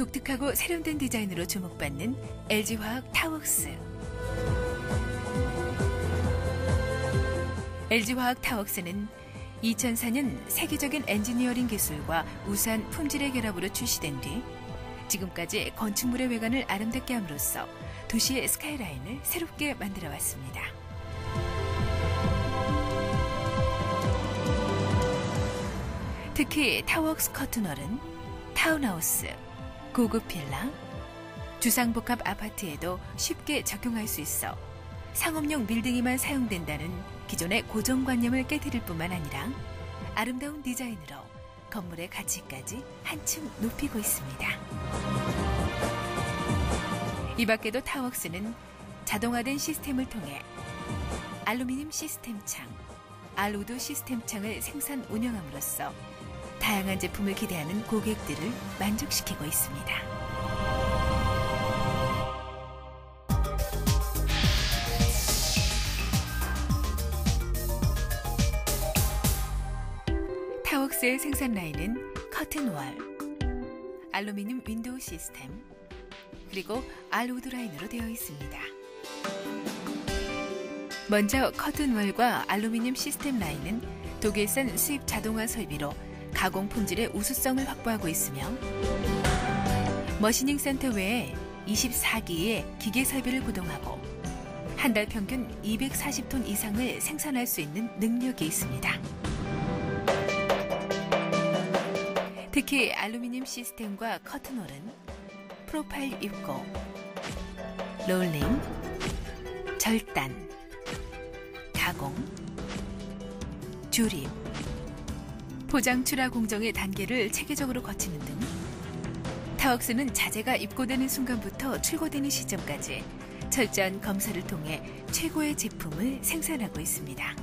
독특하고 세련된 디자인으로 주목받는 LG화학 타웍스. LG화학 타웍스는 2004년 세계적인 엔지니어링 기술과 우수한 품질의 결합으로 출시된 뒤 지금까지 건축물의 외관을 아름답게 함으로써 도시의 스카이라인을 새롭게 만들어 왔습니다. 특히 타웍스 커튼월은 타운하우스, 고급 빌라, 주상복합 아파트에도 쉽게 적용할 수 있어 상업용 빌딩에만 사용된다는 기존의 고정관념을 깨뜨릴 뿐만 아니라 아름다운 디자인으로 건물의 가치까지 한층 높이고 있습니다. 이 밖에도 타웍스는 자동화된 시스템을 통해 알루미늄 시스템 창, 알우드 시스템 창을 생산 운영함으로써 다양한 제품을 기대하는 고객들을 만족시키고 있습니다. 타웍스의 생산 라인은 커튼월, 알루미늄 윈도우 시스템, 그리고 알우드 라인으로 되어 있습니다. 먼저 커튼월과 알루미늄 시스템 라인은 독일산 수입 자동화 설비로 가공 품질의 우수성을 확보하고 있으며 머시닝 센터 외에 24기의 기계 설비를 구동하고 한 달 평균 240톤 이상을 생산할 수 있는 능력이 있습니다. 특히 알루미늄 시스템과 커튼홀은 프로파일 입고, 롤링, 절단, 가공, 조립, 포장 출하 공정의 단계를 체계적으로 거치는 등 타웍스는 자재가 입고되는 순간부터 출고되는 시점까지 철저한 검사를 통해 최고의 제품을 생산하고 있습니다.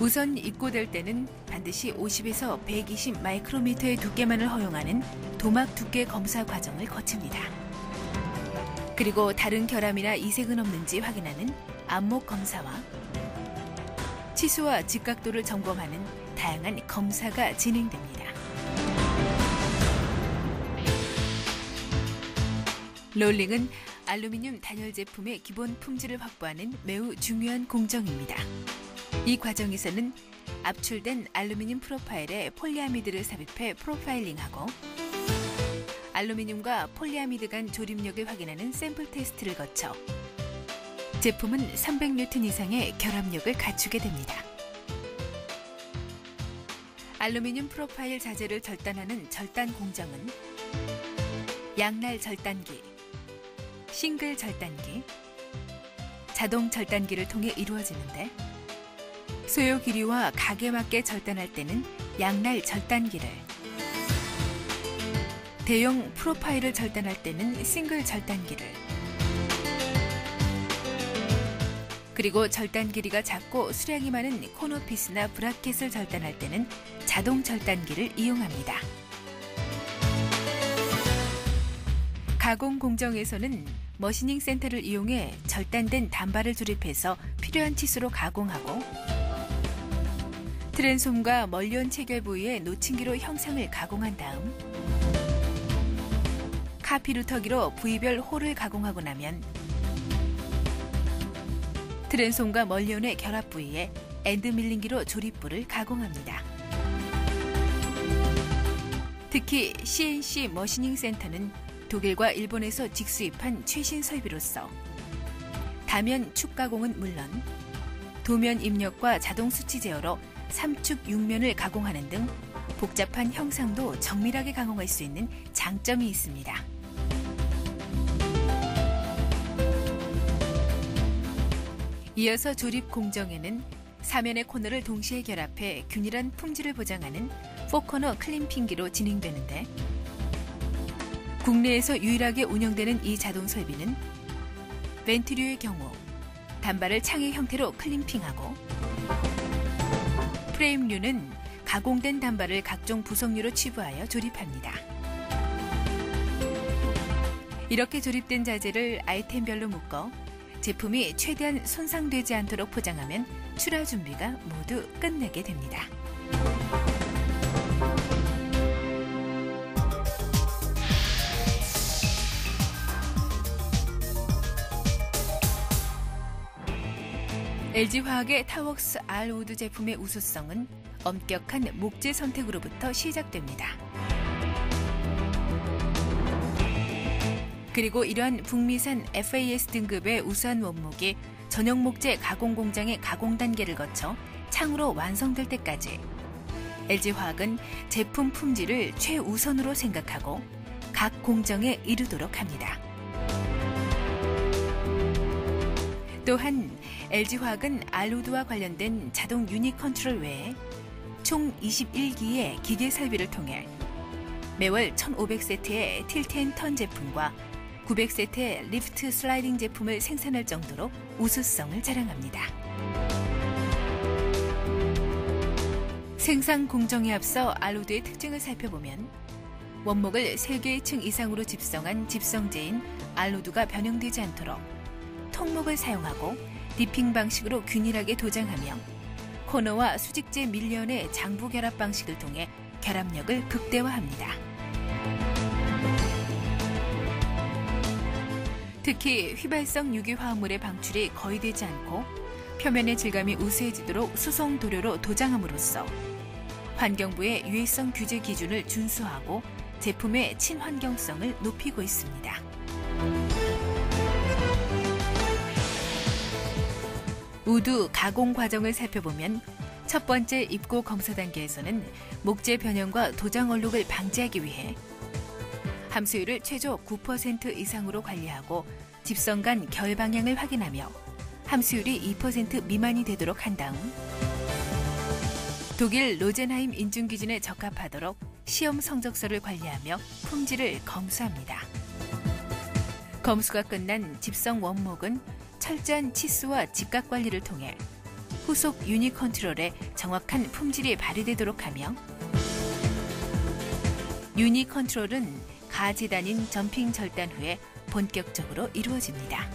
우선 입고될 때는 반드시 50에서 120 마이크로미터의 두께만을 허용하는 도막 두께 검사 과정을 거칩니다. 그리고 다른 결함이나 이색은 없는지 확인하는 안목 검사와 치수와 직각도를 점검하는 다양한 검사가 진행됩니다. 롤링은 알루미늄 단열 제품의 기본 품질을 확보하는 매우 중요한 공정입니다. 이 과정에서는 압출된 알루미늄 프로파일에 폴리아미드를 삽입해 프로파일링하고 알루미늄과 폴리아미드 간 조립력을 확인하는 샘플 테스트를 거쳐 제품은 300뉴턴 이상의 결합력을 갖추게 됩니다. 알루미늄 프로파일 자재를 절단하는 절단 공정은 양날 절단기, 싱글 절단기, 자동 절단기를 통해 이루어지는데 소요 길이와 각에 맞게 절단할 때는 양날 절단기를 대형 프로파일을 절단할 때는 싱글 절단기를 그리고 절단 길이가 작고 수량이 많은 코너피스나 브라켓을 절단할 때는 자동 절단기를 이용합니다. 가공 공정에서는 머시닝 센터를 이용해 절단된 단발을 조립해서 필요한 치수로 가공하고 트랜솜과 멀리온 체결 부위의 노친기로 형상을 가공한 다음 카피루터기로 부위별 홀을 가공하고 나면 트랜솜과 멀리온의 결합 부위에 엔드밀링기로 조립부를 가공합니다. 특히 CNC 머시닝 센터는 독일과 일본에서 직수입한 최신 설비로서 다면 축 가공은 물론 도면 입력과 자동 수치 제어로 삼축 육면을 가공하는 등 복잡한 형상도 정밀하게 가공할 수 있는 장점이 있습니다. 이어서 조립 공정에는 사면의 코너를 동시에 결합해 균일한 품질을 보장하는 포커너 클림핑기로 진행되는데 국내에서 유일하게 운영되는 이 자동 설비는 벤트류의 경우 단발을 창의 형태로 클림핑하고 프레임류는 가공된 단발을 각종 부속류로 치부하여 조립합니다. 이렇게 조립된 자재를 아이템별로 묶어 제품이 최대한 손상되지 않도록 포장하면 출하 준비가 모두 끝내게 됩니다. LG화학의 타웍스 R 우드 제품의 우수성은 엄격한 목재 선택으로부터 시작됩니다. 그리고 이러한 북미산 FAS 등급의 우수한 원목이 전용 목재 가공 공장의 가공 단계를 거쳐 창으로 완성될 때까지 LG화학은 제품 품질을 최우선으로 생각하고 각 공정에 이르도록 합니다. 또한 LG화학은 알로드와 관련된 자동 유닛 컨트롤 외에 총 21기의 기계 설비를 통해 매월 1,500세트의 틸트 턴 제품과 900세트의 리프트 슬라이딩 제품을 생산할 정도로 우수성을 자랑합니다. 생산 공정에 앞서 알로드의 특징을 살펴보면 원목을 3개의 층 이상으로 집성한 집성제인 알로드가 변형되지 않도록 통목을 사용하고 디핑 방식으로 균일하게 도장하며 코너와 수직재 밀련의 장부 결합 방식을 통해 결합력을 극대화합니다. 특히 휘발성 유기 화합물의 방출이 거의 되지 않고 표면의 질감이 우수해지도록 수송 도료로 도장함으로써 환경부의 유해성 규제 기준을 준수하고 제품의 친환경성을 높이고 있습니다. 우드 가공 과정을 살펴보면 첫 번째 입고 검사 단계에서는 목재 변형과 도장 얼룩을 방지하기 위해 함수율을 최저 9% 이상으로 관리하고 집성 간 결 방향을 확인하며 함수율이 2% 미만이 되도록 한 다음 독일 로젠하임 인증 기준에 적합하도록 시험 성적서를 관리하며 품질을 검수합니다. 검수가 끝난 집성 원목은 철저한 치수와 직각 관리를 통해 후속 유닛 컨트롤에 정확한 품질이 발휘되도록 하며 유닛 컨트롤은 가재단인 점핑 절단 후에 본격적으로 이루어집니다.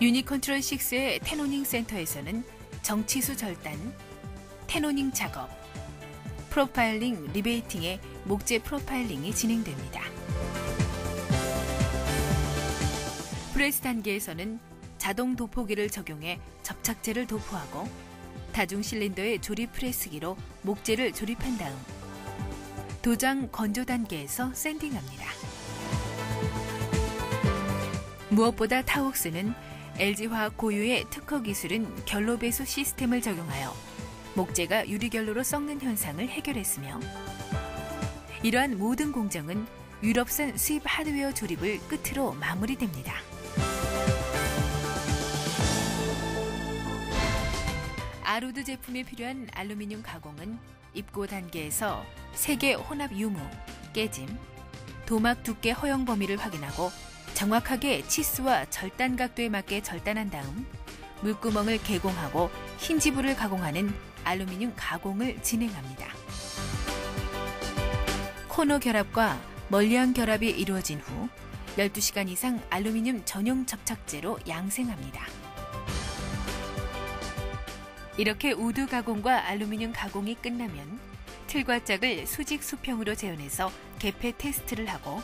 유닛 컨트롤 6의 테노닝 센터에서는 정치수 절단, 테노닝 작업, 프로파일링 리베이팅의 목재 프로파일링이 진행됩니다. 프레스 단계에서는 자동 도포기를 적용해 접착제를 도포하고 다중 실린더의 조립 프레스기로 목재를 조립한 다음 도장 건조 단계에서 샌딩합니다. 무엇보다 타웍스는 LG화학 고유의 특허 기술인 결로 배수 시스템을 적용하여 목재가 유리결로로 썩는 현상을 해결했으며 이러한 모든 공정은 유럽산 수입 하드웨어 조립을 끝으로 마무리됩니다. 아로드 제품에 필요한 알루미늄 가공은 입고 단계에서 세계 혼합 유무, 깨짐, 도막 두께 허용 범위를 확인하고 정확하게 치수와 절단 각도에 맞게 절단한 다음 물구멍을 개공하고 흰지부를 가공하는 알루미늄 가공을 진행합니다. 코너 결합과 멀리한 결합이 이루어진 후 12시간 이상 알루미늄 전용 접착제로 양생합니다. 이렇게 우드 가공과 알루미늄 가공이 끝나면 틀과 짝을 수직 수평으로 재현해서 개폐 테스트를 하고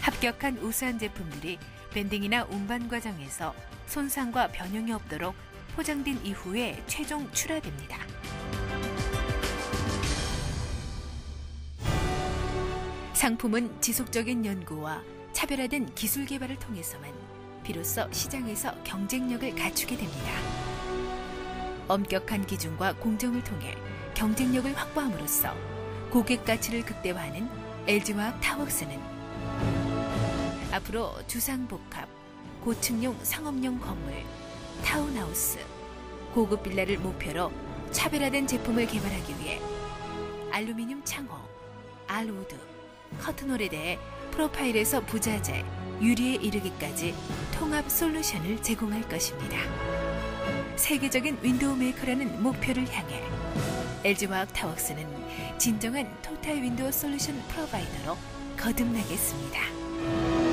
합격한 우수한 제품들이 밴딩이나 운반 과정에서 손상과 변형이 없도록 포장된 이후에 최종 출하됩니다. 상품은 지속적인 연구와 차별화된 기술 개발을 통해서만 비로소 시장에서 경쟁력을 갖추게 됩니다. 엄격한 기준과 공정을 통해 경쟁력을 확보함으로써 고객 가치를 극대화하는 LG화학 타웍스는 앞으로 주상복합, 고층용 상업용 건물, 타운하우스, 고급 빌라를 목표로 차별화된 제품을 개발하기 위해 알루미늄 창호, 알우드, 커튼홀에 대해 프로파일에서 부자재, 유리에 이르기까지 통합 솔루션을 제공할 것입니다. 세계적인 윈도우 메이커라는 목표를 향해 LG화학 타웍스는 진정한 토탈 윈도우 솔루션 프로바이더로 거듭나겠습니다.